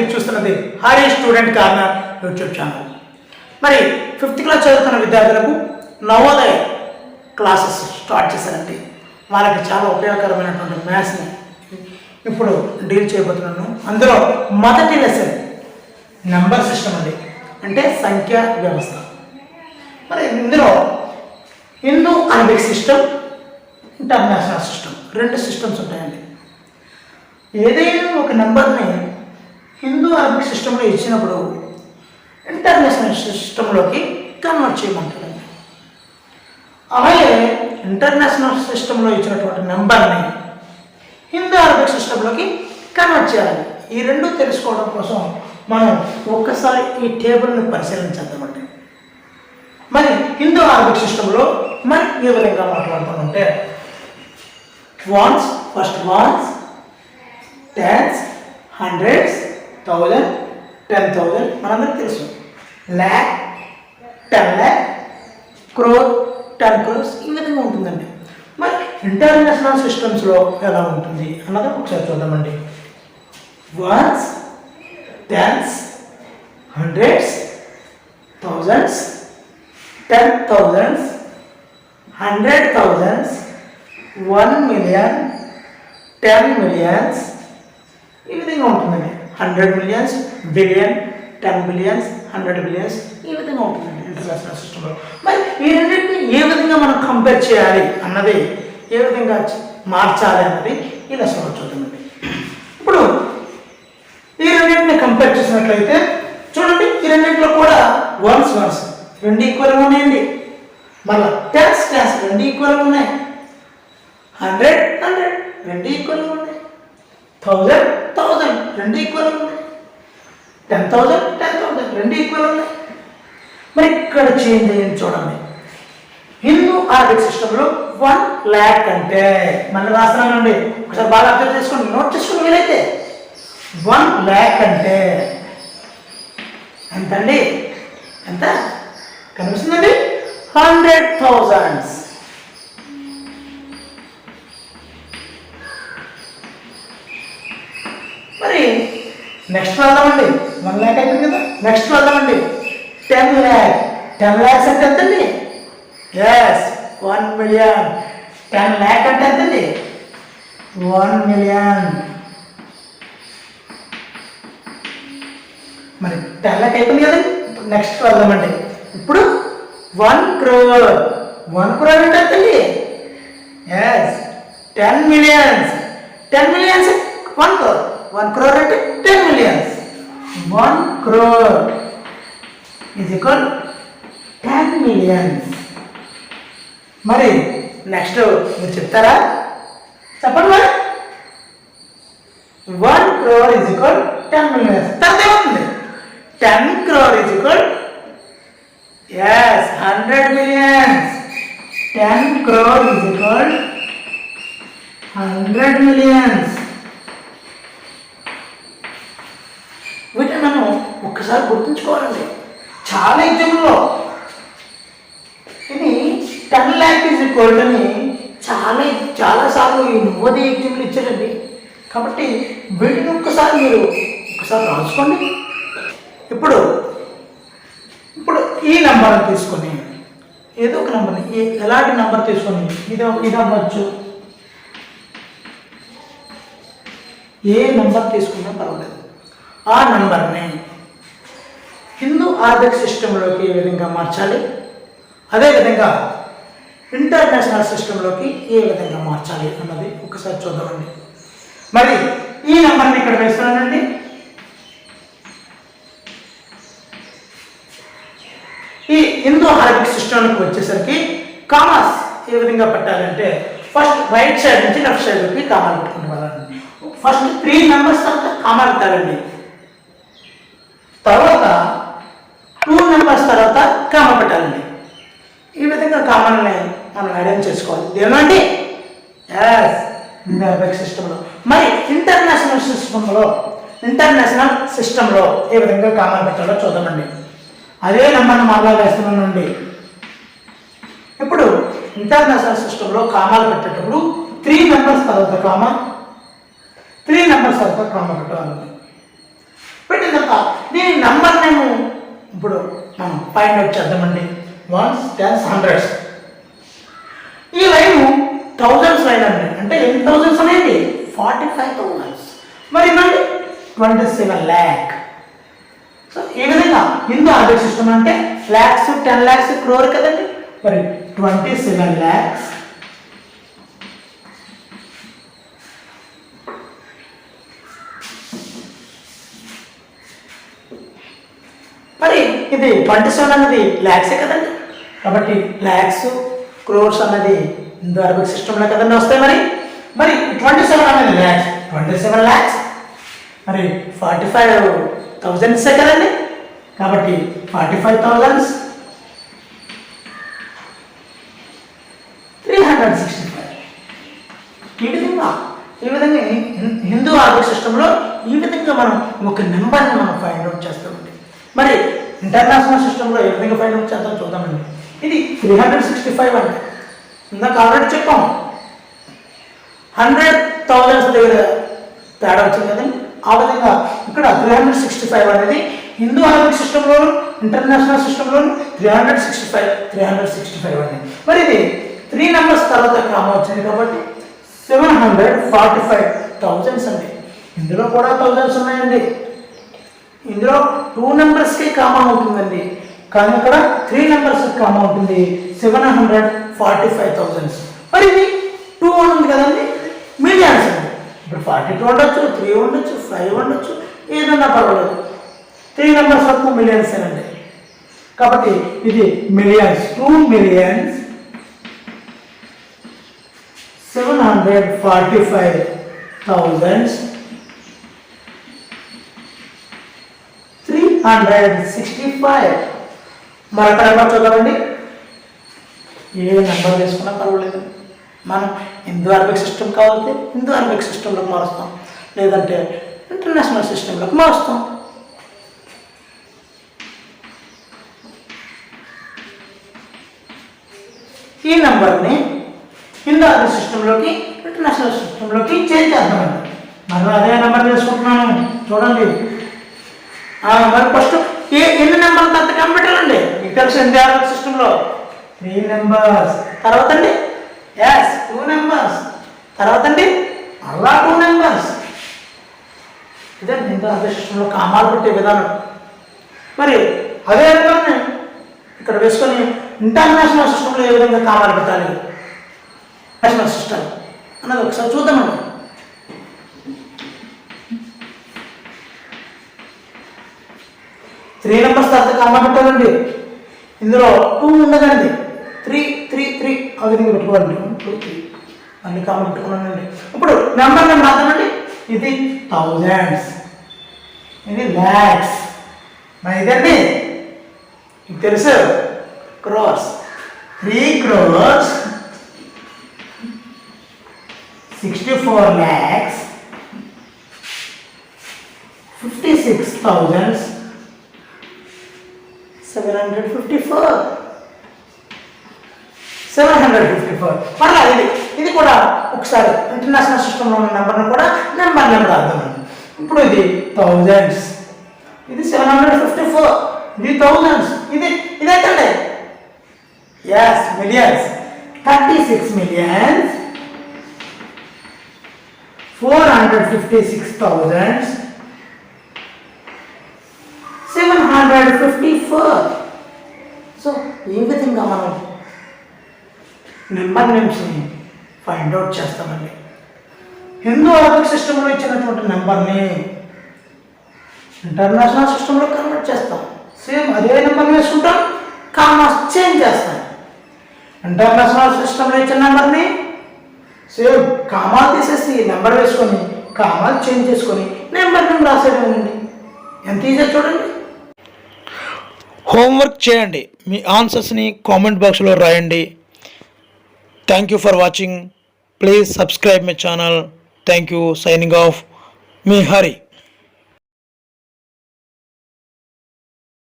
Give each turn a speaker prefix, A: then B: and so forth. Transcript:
A: మీరు చూస్తున్నది Hari student corner YouTube channel. మరి ఫిఫ్త్ క్లాస్ చదువుతున్న విద్యార్థులకు నవోదయ క్లాసెస్ స్టార్ట్ చేశారండి వాళ్ళకి చాలా ఉపయోగకరమైనటువంటి మ్యాథ్స్ని ఇప్పుడు డీల్ చేయబోతున్నాను. అందులో మొదటి లెసన్ నెంబర్ సిస్టమ్ అండి. అంటే సంఖ్యా వ్యవస్థ. మరి ఇందులో Hindu Arabic system international system రెండు సిస్టమ్స్ ఉంటాయండి. ఏదైనా ఒక నెంబర్ని హిందూ అరబిక్ సిస్టంలో ఇచ్చినప్పుడు ఇంటర్నేషనల్ సిస్టంలోకి కన్వర్ట్ చేయమంటారండి. అలాగే ఇంటర్నేషనల్ సిస్టంలో ఇచ్చినటువంటి నెంబర్ని హిందూ అరబిక్ సిస్టంలోకి కన్వర్ట్ చేయాలి. ఈ రెండు తెలుసుకోవడం కోసం మనం ఒక్కసారి ఈ టేబుల్ని పరిశీలించద్దామండి. మరి హిందూ అరబిక్ సిస్టంలో మరి ఏ విధంగా మాట్లాడుతుంటే ones first ones tens hundreds thousand ten thousand మనందరికి తెలుసు. ల్యాక్ టెన్ ల్యాక్ క్రోర్ టెన్ క్రోర్స్ ఈ విధంగా ఉంటుందండి. మరి ఇంటర్నేషనల్ సిస్టమ్స్లో ఎలా ఉంటుంది అన్నది ఒకసారి చూద్దామండి. Ones tens hundreds thousands ten thousands hundred thousands one million ten millions ఈ విధంగా ఉంటుందండి. Hundred millions billion ten billions hundred billions ఈ విధంగా ఉంటుందండి ఇంటర్నేషనల్ సిస్టంలో మరి ఈ రెండింటిని ఏ విధంగా మనం కంపేర్ చేయాలి అన్నది ఏ విధంగా మార్చాలి అన్నది ఈ లెసన్లో చూద్దామండి ఇప్పుడు ఈ రెండింటిని కంపేర్ చేసినట్లయితే చూడండి ఈ రెండింటిలో కూడా వన్స్ వన్స్ రెండు ఈక్వల్గా ఉన్నాయండి. మళ్ళీ టెన్స్ టెన్స్ రెండు ఈక్వల్గా ఉన్నాయి. హండ్రెడ్ హండ్రెడ్ రెండు ఈక్వల్గా ఉన్నాయి. థౌజండ్ థౌజండ్ రెండు ఈక్వల్ ఉన్నాయి టెన్ థౌజండ్ టెన్ థౌజండ్ రెండు ఈక్వల్ ఉన్నాయి మరి ఇక్కడ చేంజ్ అయ్యింది చూడండి హిందూ ఆర్థిక సిస్టంలో వన్ ల్యాక్ అంటే మళ్ళీ రాస్తున్నానండి ఒకసారి బాగా అర్థం చేసుకోండి నోట్ చేసుకుని వీలైతే వన్ ల్యాక్ అంటే ఎంతండి ఎంత కనిపిస్తుందండి హండ్రెడ్ థౌజండ్స్ మరి నెక్స్ట్ వెళ్దామండి వన్ ల్యాక్ అయిపోయింది కదా. నెక్స్ట్ వెళ్దామండి టెన్ ల్యాక్ టెన్ ల్యాక్స్ అంటే ఎంతండి? Yes one million ten lakh అంటే ఎంతండి? వన్ మిలియన్ మరి టెన్ ల్యాక్ అయిపోయింది కదండి నెక్స్ట్ వెళ్దామండి ఇప్పుడు వన్ క్రోర్ వన్ క్రోర్ అంటే ఎంతండి? Yes ten millions ten millions one crore one crore అంటే టెన్ మిలియన్స్ వన్ క్రోర్ ఇది ఈక్వల్ టెన్ మిలియన్స్ మరి నెక్స్ట్ మీరు చెప్తారా? చెప్పండి మరి. One crore is equal ten millions తర్వాత ఏమవుతుంది? Ten crore is equal yes hundred millions ten crore is equal hundred millions వీటిని మనం ఒక్కసారి గుర్తుంచుకోవాలండి. చాలా ఎగ్జామ్లో. ఇది టెన్ ల్యాక్ ఈజ్ ఈక్వల్ అని చాలా చాలాసార్లు ఈ నవోదయ ఎగ్జామ్లు ఇచ్చారండి. కాబట్టి వీటిని ఒక్కసారి మీరు ఒకసారి రాసుకోండి. ఇప్పుడు ఇప్పుడు ఈ నెంబర్ని తీసుకొని ఏదో ఒక నెంబర్ని ఎలాంటి నెంబర్ తీసుకొని ఇది ఇది అవ్వచ్చు ఏ నెంబర్ తీసుకున్నా పర్వాలేదు. ఆ నెంబర్ని హిందూ ఆర్థిక సిస్టంలోకి ఏ విధంగా మార్చాలి? అదేవిధంగా ఇంటర్నేషనల్ సిస్టంలోకి ఏ విధంగా మార్చాలి అన్నది ఒకసారి చూద్దామండి. మరి ఈ నెంబర్ని ఇక్కడ వేస్తున్నానండి. ఈ హిందూ ఆర్థిక సిస్టంకి వచ్చేసరికి కామర్స్ ఏ విధంగా పెట్టాలంటే ఫస్ట్ రైట్ సైడ్ నుంచి లెఫ్ట్ సైడ్కి కామాలు పెట్టుకునే వాళ్ళండి. ఫస్ట్ త్రీ నెంబర్స్ తర్వాత కామాలు పెట్టాలండి తర్వాత టూ నెంబర్స్ తర్వాత కామ పెట్టాలండి ఈ విధంగా కామల్ని మనం అరేంజ్ చేసుకోవాలి. దేనండి ఎస్ అరబిక్ సిస్టంలో మరి ఇంటర్నేషనల్ సిస్టంలో ఇంటర్నేషనల్ సిస్టంలో ఏ విధంగా కామాలు పెట్టాలో చూద్దామండి. అదే నెంబర్ని మళ్ళా వేస్తున్నానండి ఇప్పుడు ఇంటర్నేషనల్ సిస్టంలో కామాలు పెట్టేటప్పుడు త్రీ నెంబర్స్ తర్వాత కామా? త్రీ నెంబర్స్ తర్వాత కామా పెట్టాలండి. పెట్టిన తర్వాత దీని నెంబర్ నేను ఇప్పుడు మనం ఫైండ్ అవుట్ చేద్దామండి. వన్స్ టెన్స్ హండ్రెడ్స్ ఈ లైన్ థౌజండ్స్ లైన్ అండి. అంటే ఎన్ని థౌజండ్స్ అనేది? ఫార్టీ ఫైవ్ థౌజండ్స్ మరి ఇవ్వండి ట్వంటీ సెవెన్ ల్యాక్ సో ఈ విధంగా హిందూ ఆర్డర్ సిస్టమ్ అంటే ల్యాక్స్ టెన్ ల్యాక్స్ క్రోర్ కదండి. మరి ట్వంటీ సెవెన్ ల్యాక్స్ మరి ఇది ట్వంటీ సెవెన్ అన్నది ల్యాక్సే కదండి? కాబట్టి ల్యాక్స్ క్రోర్స్ అన్నది హిందూ అరబిక్ సిస్టంలో కదండి వస్తాయి మరి? మరి ట్వంటీ సెవెన్ అనేది ల్యాక్స్ ట్వంటీ సెవెన్ ల్యాక్స్ మరి ఫార్టీ ఫైవ్ థౌజండ్సే కదండి? కాబట్టి forty five thousands. Three hundred sixty five. ఈ విధంగా ఈ విధంగా హిం- హిందూ ఆర్థిక సిస్టంలో ఈ విధంగా మనం ఒక నెంబర్ని మనం ఫైండ్ అవుట్ చేస్తామండి. మరి ఇంటర్నేషనల్ సిస్టంలో ఏ విధంగా ఫైండ్ అవుట్ చేద్దాం చూద్దామండి. ఇది త్రీ హండ్రెడ్ సిక్స్టీ ఫైవ్ అండి. ఇందాక ఆల్రెడీ చెప్పాము. హండ్రెడ్ థౌజండ్స్ దగ్గర తేడా వచ్చింది కదండి. ఆ విధంగా ఇక్కడ త్రీ హండ్రెడ్ సిక్స్టీ ఫైవ్ అనేది హిందూ ఆర్థిక సిస్టంలోను international సిస్టంలోను three hundred sixty five three hundred sixty five అండి. మరి ఇది త్రీ నెంబర్స్ తర్వాత కామా వచ్చింది కాబట్టి seven hundred forty five thousands అండి. ఇందులో కూడా థౌజండ్స్ ఉన్నాయండి. ఇందులో టూ నెంబర్స్కి కామా అవుతుందండి కానీ ఇక్కడ త్రీ నెంబర్స్ కామా ఉంటుంది. Seven hundred forty five thousands మరి ఇది టూ ఉంది కదండి. మిలియన్స్ అండి. ఇప్పుడు ఫార్టీ టూ ఉండొచ్చు త్రీ ఉండొచ్చు ఫైవ్ ఉండొచ్చు ఏదన్నా పర్వాలేదు. త్రీ నెంబర్స్ వరకు మిలియన్స్ అండి కాబట్టి ఇది millions two millions seven hundred forty five thousands three hundred sixty five మరొక నెంబర్ చూద్దామండి. ఏ నెంబర్ వేసుకున్నా పర్వాలేదు. మనం హిందూ అరబిక్ సిస్టమ్ కావాలంటే హిందూ అరబిక్ సిస్టంలోకి మారుస్తాం. లేదంటే ఇంటర్నేషనల్ సిస్టంలోకి మారుస్తాం. ఈ నెంబర్ని హిందూ అరబిక్ సిస్టంలోకి ఇంటర్నేషనల్ సిస్టంలోకి చేంజ్ చేద్దామండి. మనం అదే నెంబర్ తీసుకుంటున్నాను. చూడండి. మరి ఫస్ట్ ఏ ఎన్ని నెంబర్లు అంత కంప్యూటర్ అండి? మీకు తెలుసు ఎన్టీఆర్ సిస్టంలో? త్రీ నెంబర్స్ తర్వాత అండి ఎస్ టూ నెంబర్స్ తర్వాత అండి అలా టూ నెంబర్స్ ఇదే హిందూ సిస్టంలో కామాలు పెట్టే విధానం. మరి అదే నెంబర్ని ఇక్కడ వేసుకొని ఇంటర్నేషనల్ సిస్టంలో ఏ విధంగా కామాలు పెట్టాలి? నేషనల్ సిస్టమ్ అన్నది ఒకసారి చూద్దామండి. త్రీ నెంబర్స్ తర్వాత కామా పెట్టాలండి. ఇందులో టూ ఉండదండి. Three three three. ఆ విధంగా పెట్టుకోవాలండి టూ త్రీ. అన్ని కామా పెట్టుకున్నానండి. ఇప్పుడు నెంబర్ నెంబర్ రాద్దామండి ఇది థౌజండ్స్. ఇది ల్యాక్స్. మరి ఇదండి. మీకు తెలుసు. Crores. Three crores. Sixty four lakhs. Fifty six thousands. Seven hundred fifty four seven hundred fifty four మళ్ళీ ఇది ఇది కూడా ఒకసారి ఇంటర్నేషనల్ సిస్టంలో ఉన్న నెంబర్ని కూడా నెంబర్ నెంబర్ అర్థమైంది ఇప్పుడు ఇది థౌజండ్స్ ఇది సెవెన్ హండ్రెడ్ ఫిఫ్టీ ఫోర్ ఇది థౌజండ్స్ ఇది ఇది ఏంటండి yes millions thirty six millions four hundred fifty six thousands seven hundred fifty four so ఈ విధంగా మనం నెంబర్ నేమ్స్ని ఫైండ్ అవుట్ చేస్తామండి? హిందూ ఆర్థిక సిస్టంలో ఇచ్చినటువంటి నెంబర్ని ఇంటర్నేషనల్ సిస్టంలో కన్వర్ట్ చేస్తాం. సేమ్ అదే నెంబర్ వేసుకుంటాం కామర్స్ చేంజ్ చేస్తాం. ఇంటర్నేషనల్ సిస్టంలో ఇచ్చిన నెంబర్ని సేమ్ కామా తీసేసి నెంబర్ వేసుకొని కామాలు చేంజ్ చేసుకొని నెంబర్ నుండి రాసేయడండి ఎంత ఈజీ చూడండి.
B: హోంవర్క్ చేయండి. మీ ఆన్సర్స్ని కామెంట్ బాక్స్లో రాయండి. Thank you for watching please subscribe my channel thank you signing off me Hari